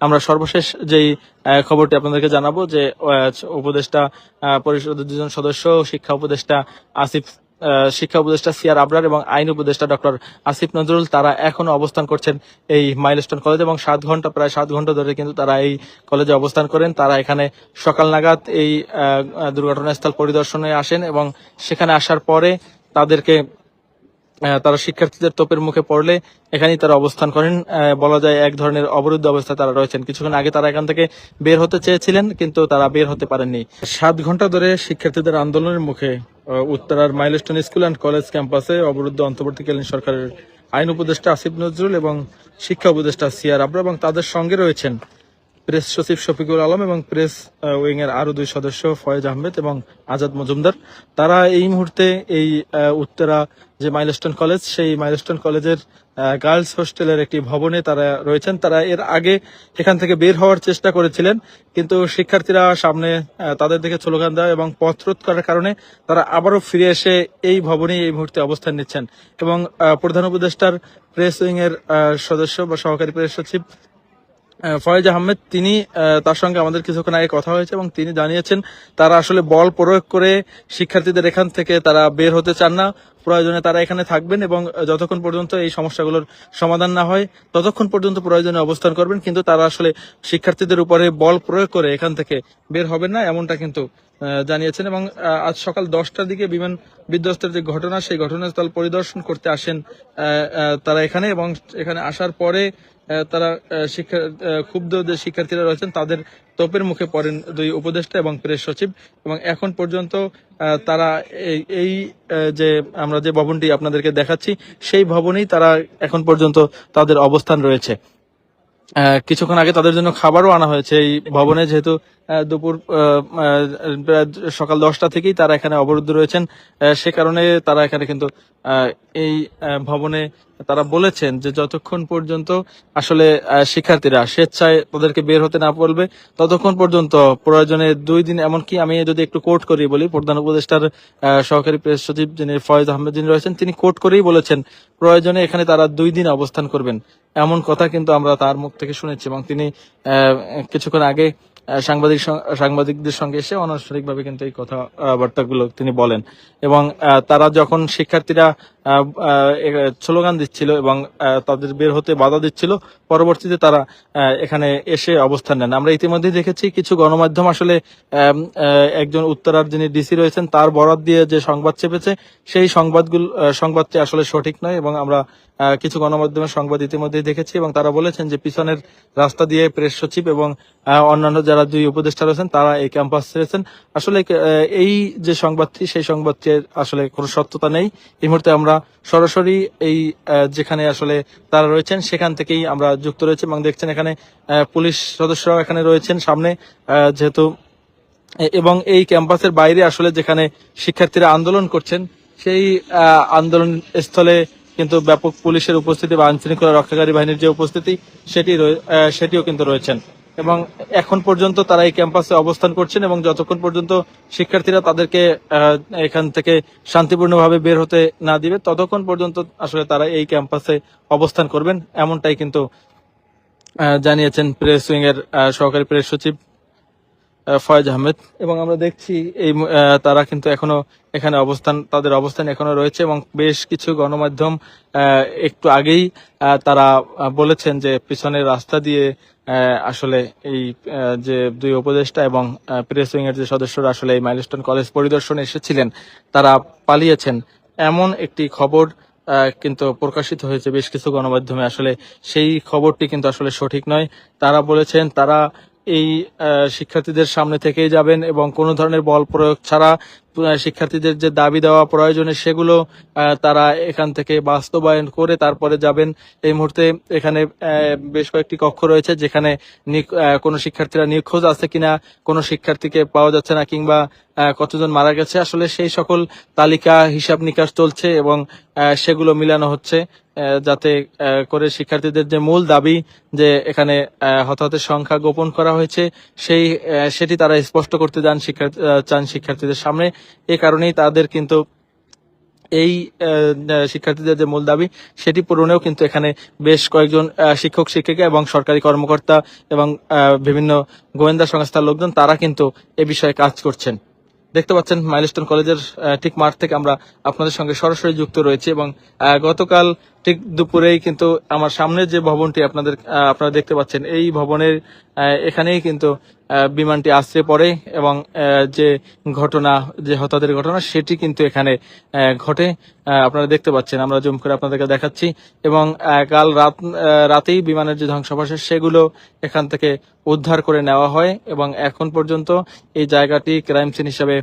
আমরা সর্বশেষ যেই খবরটি আপনাদেরকে জানাব যে উপদেষ্টা পরিষদের দুজন সদস্য, শিক্ষা উপদেষ্টা আসিফ শিক্ষা উপদেষ্টা সিআর আবরার এবং আইন উপদেষ্টা ডক্টর আসিফ নজরুল, তারা এখনও অবস্থান করছেন এই মাইলস্টোন কলেজ এবং সাত ঘণ্টা, প্রায় সাত ঘণ্টা ধরে কিন্তু তারা এই কলেজে অবস্থান করেন। তারা এখানে সকাল নাগাদ এই দুর্ঘটনাস্থল পরিদর্শনে আসেন এবং সেখানে আসার পরে তাদেরকে তারা শিক্ষার্থীদের তোপের মুখে পড়লে এখানেই তারা অবস্থান করেন। বলা যায় এক ধরনের অবরুদ্ধ অবস্থায় তারা রয়েছেন। কিছুক্ষণ আগে তারা এখান থেকে বের হতে চেয়েছিলেন, কিন্তু তারা বের হতে পারেননি। সাত ঘণ্টা ধরে শিক্ষার্থীদের আন্দোলনের মুখে উত্তরার মাইলস্টোন স্কুল অ্যান্ড কলেজ ক্যাম্পাসে অবরুদ্ধ অন্তর্বর্তীকালীন সরকারের আইন উপদেষ্টা আসিফ নজরুল এবং শিক্ষা উপদেষ্টা সিয়ার আবরা এবং তাদের সঙ্গে রয়েছেন প্রেস সচিব শফিকুল আলম এবং প্রেস উইং এর আরও দুই সদস্য ফয়েজ আহমেদ এবং আজাদ মজুমদার। তারা এই মুহূর্তে এই উত্তরা যে মাইলস্টোন কলেজ, সেই মাইলস্টোন কলেজের গার্লস হোস্টেলের একটি ভবনে তারা রয়েছেন। তারা এর আগে এখান থেকে বের হওয়ার চেষ্টা করেছিলেন, কিন্তু শিক্ষার্থীরা সামনে তাদের দিকে স্লোগান দেওয়া এবং পথরোধ করার কারণে তারা আবারও ফিরে এসে এই ভবনে এই মুহূর্তে অবস্থান নিচ্ছেন। এবং প্রধান উপদেষ্টার প্রেস উইং এর সদস্য বা সহকারী প্রেস সচিব ফয়েজ আহমেদ, তিনি তার সঙ্গে আমাদের কিছুক্ষণ আগে কথা হয়েছে এবং তিনি জানিয়েছেন তারা আসলে বল প্রয়োগ করে শিক্ষার্থীদের এখান থেকে তারা বের হতে চান না। প্রয়োজনে তারা এখানে থাকবেন এবং যতক্ষণ পর্যন্ত এই সমস্যাগুলোর সমাধান না হয়, ততক্ষণ পর্যন্ত প্রয়োজনে অবস্থান করবেন, কিন্তু তারা আসলে শিক্ষার্থীদের উপরে বল প্রয়োগ করে এখান থেকে বের হবেন না, এমনটা কিন্তু জানিয়েছেন এবং আজ সকাল দশটার দিকে বিমান বিধ্বস্তের যে ঘটনা, সেই ঘটনাস্থল পরিদর্শন করতে আসেন তারা এখানে এবং এখানে আসার পরে তারা শিক্ষা ক্ষুব্ধ যে শিক্ষার্থীরা রয়েছেন, তাদের তোপের মুখে পড়েন দুই উপদেষ্টা এবং প্রেস সচিব এবং এখন পর্যন্ত তারা এই- যে আমরা যে ভবনটি আপনাদেরকে দেখাচ্ছি, সেই ভবনেই তারা এখন পর্যন্ত তাদের অবস্থান রয়েছে। কিছুক্ষণ আগে তাদের জন্য খাবারও আনা হয়েছে এই ভবনে, যেহেতু দুপুর সকাল দশটা থেকেই তারা এখানে অবরুদ্ধ রয়েছেন। সে কারণে তারা এখানে কিন্তু এই ভবনে তারা বলেছেন যে যতক্ষণ পর্যন্ত আসলে শিক্ষার্থীরা স্বেচ্ছায় তাদেরকে বের হতে না বলবে, ততক্ষণ পর্যন্ত প্রয়োজনে দুই দিন, এমনকি আমি যদি একটু কোর্ট করি বলি, প্রধান উপদেষ্টার সহকারী প্রেস সচিব যিনি ফয়েজ আহমেদ যিনি রয়েছেন, তিনি কোর্ট করেই বলেছেন, প্রয়োজনে এখানে তারা দুই দিন অবস্থান করবেন। এমন কথা কিন্তু আমরা তার মুখ থেকে শুনেছি এবং তিনি কিছুক্ষণ আগে সাংবাদিক সাংবাদিকদের সঙ্গে এসে অনানুষ্ঠানিকভাবে কিন্তু এই কথা বার্তাগুলো তিনি বলেন। এবং তারা যখন শিক্ষার্থীরা স্লোগান দিচ্ছিল এবং তাদের বের হতে বাধা দিচ্ছিল। পরবর্তীতে তারা এখানে এসে অবস্থান নেন। আমরা ইতিমধ্যে দেখেছি কিছু গণমাধ্যম আসলে একজন উত্তরার যিনি ডিসি রয়েছেন, তার বরাত দিয়ে যে সংবাদ চেপেছে, সেই সংবাদগুলো সংবাদটি আসলে সঠিক নয় এবং আমরা কিছু গণমাধ্যমের সংবাদ ইতিমধ্যেই দেখেছি এবং তারা বলেছেন যে পিছনের রাস্তা দিয়ে প্রেস সচিব এবং অন্যান্য যারা দুই উপদেষ্টা রয়েছেন, তারা এই ক্যাম্পাস ছেড়েছেন। আসলে এই যে সংবাদটি, সেই সংবাদটির আসলে কোনো সত্যতা নেই। এই মুহূর্তে আমরা সরাসরি এই যেখানে আসলে তারা রয়েছেন, সেখান থেকেই আমরা যুক্ত রয়েছে এবং দেখছেন এখানে পুলিশ সদস্যরাও এখানে রয়েছেন সামনে যেহেতু এবং এই ক্যাম্পাসের বাইরে আসলে যেখানে শিক্ষার্থীরা আন্দোলন করছেন, সেই আন্দোলন স্থলে কিন্তু ব্যাপক পুলিশের উপস্থিতি বা আইনশৃঙ্খলা রক্ষাকারী বাহিনীর যে উপস্থিতি, সেটি সেটিও কিন্তু রয়েছেন। এবং এখন পর্যন্ত তারা এই ক্যাম্পাসে অবস্থান করছেন এবং যতক্ষণ পর্যন্ত শিক্ষার্থীরা তাদেরকে এখান থেকে শান্তিপূর্ণভাবে বের হতে না দিবে, ততক্ষণ পর্যন্ত আসলে তারা এই ক্যাম্পাসে অবস্থান করবেন, এমনটাই কিন্তু জানিয়েছেন প্রেস উইং এর সহকারী প্রেস সচিব ফয়েজ আহমেদ। এবং আমরা দেখছি এই তারা কিন্তু এখনও এখানে অবস্থান, তাদের অবস্থান এখনও রয়েছে এবং বেশ কিছু গণমাধ্যম একটু আগেই তারা বলেছেন যে পিছনের রাস্তা দিয়ে আসলে এই যে দুই উপদেষ্টা এবং প্রেস উইং এর যে সদস্যরা আসলে এই মাইলস্টোন কলেজ পরিদর্শনে এসেছিলেন, তারা পালিয়েছেন। এমন একটি খবর কিন্তু প্রকাশিত হয়েছে বেশ কিছু গণমাধ্যমে। আসলে সেই খবরটি কিন্তু আসলে সঠিক নয়। তারা বলেছেন, তারা এই শিক্ষার্থীদের সামনে থেকেই যাবেন এবং কোনো ধরনের বল প্রয়োগ ছাড়া শিক্ষার্থীদের যে দাবি দেওয়া প্রয়োজনে সেগুলো তারা এখান থেকে বাস্তবায়ন করে তারপরে যাবেন। এই মুহূর্তে এখানে বেশ কয়েকটি কক্ষ রয়েছে যেখানে কোনো শিক্ষার্থীরা নিখোঁজ আছে কিনা, কোনো শিক্ষার্থীকে পাওয়া যাচ্ছে না কিংবা কতজন মারা গেছে। আসলে সেই সকল তালিকা হিসাব নিকাশ চলছে এবং সেগুলো মিলানো হচ্ছে যাতে করে শিক্ষার্থীদের যে মূল দাবি যে এখানে হতাহতের সংখ্যা গোপন করা হয়েছে, সেই সেটি তারা স্পষ্ট করতে চান শিক্ষার্থীদের সামনে। এ কারণেই তাদের কিন্তু এই শিক্ষার্থীদের যে মূল দাবি, সেটি পূরণেও কিন্তু এখানে বেশ কয়েকজন শিক্ষক, শিক্ষিকা এবং সরকারি কর্মকর্তা এবং বিভিন্ন গোয়েন্দা সংস্থার লোকজন, তারা কিন্তু এ বিষয়ে কাজ করছেন। দেখতে পাচ্ছেন, মাইলস্টোন কলেজের ঠিক মাঠ থেকে আমরা আপনাদের সঙ্গে সরাসরি যুক্ত রয়েছি এবং গতকাল ঠিক দুপুরেই কিন্তু আমার সামনের যে ভবনটি আপনাদের আপনারা দেখতে পাচ্ছেন, এই ভবনের এখানেই কিন্তু বিমানটি আশ্রে পড়ে এবং যে ঘটনা, যে হতাহতের ঘটনা সেটি কিন্তু এখানে ঘটে। আপনারা দেখতে পাচ্ছেন, আমরা জুম করে আপনাদেরকে দেখাচ্ছি এবং কাল রাত রাতেই বিমানের যে ধ্বংসাবশেষ সেগুলো এখান থেকে উদ্ধার করে নেওয়া হয় এবং এখন পর্যন্ত এই জায়গাটি ক্রাইম সিন হিসাবে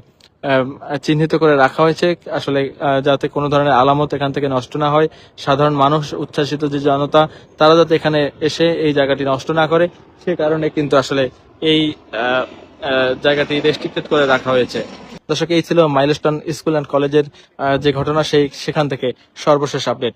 চিহ্নিত করে রাখা হয়েছে। আসলে যাতে কোনো ধরনের আলামত এখান থেকে নষ্ট না হয়। সাধারণ মানুষ, উচ্ছ্বাসিত যে জনতা, তারা যাতে এখানে এসে এই জায়গাটি নষ্ট না করে, সে কারণে কিন্তু আসলে এই জায়গাটি রেস্ট্রিক্টেড করে রাখা হয়েছে। দর্শক, এই ছিল মাইলস্টন স্কুল অ্যান্ড কলেজের যে ঘটনা, সেই, সেখান থেকে সর্বশেষ আপডেট